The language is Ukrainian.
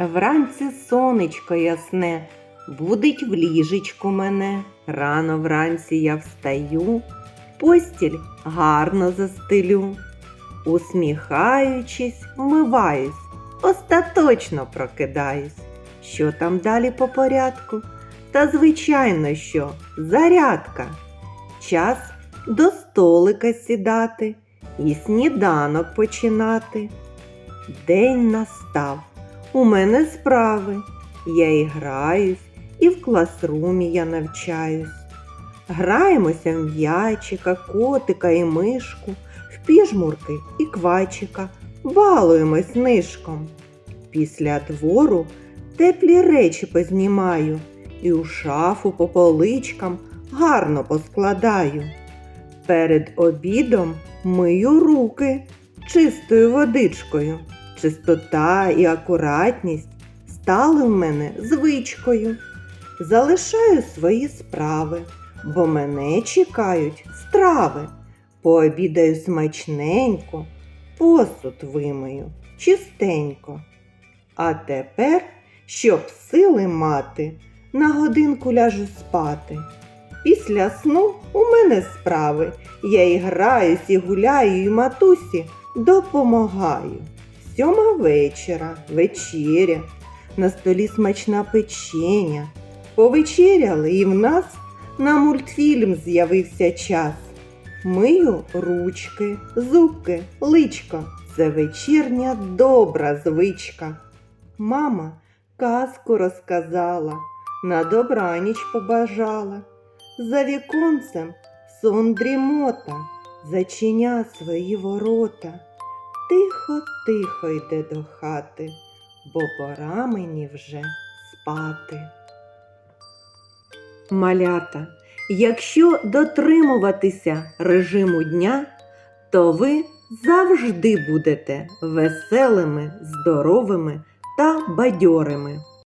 Вранці сонечко ясне, будить в ліжечку мене. Рано вранці я встаю, постіль гарно застелю. Усміхаючись, вмиваюсь, остаточно прокидаюсь. Що там далі по порядку? Та звичайно, що зарядка. Час до столика сідати і сніданок починати. День настав. У мене справи. Я і граюсь, і в класрумі я навчаюсь. Граємося в м'ячика, котика і мишку, в піжмурки і квачика, балуємось нишком. Після двору теплі речі познімаю і у шафу по поличкам гарно поскладаю. Перед обідом мию руки чистою водичкою. Чистота і акуратність стали в мене звичкою. Залишаю свої справи, бо мене чекають страви. Пообідаю смачненько, посуд вимию чистенько. А тепер, щоб сили мати, на годинку ляжу спати. Після сну у мене справи. Я і граюсь, і гуляю, і матусі допомагаю. Сьома вечора, вечеря, на столі смачна печеня. Повечеряли і в нас на мультфільм з'явився час. Мию ручки, зубки, личко. Це вечірня добра звичка. Мама казку розказала, на добраніч побажала. За віконцем сон дрімота, зачиня свої ворота. Тихо, тихо йде до хати, бо пора мені вже спати. Малята, якщо дотримуватися режиму дня, то ви завжди будете веселими, здоровими та бадьорими.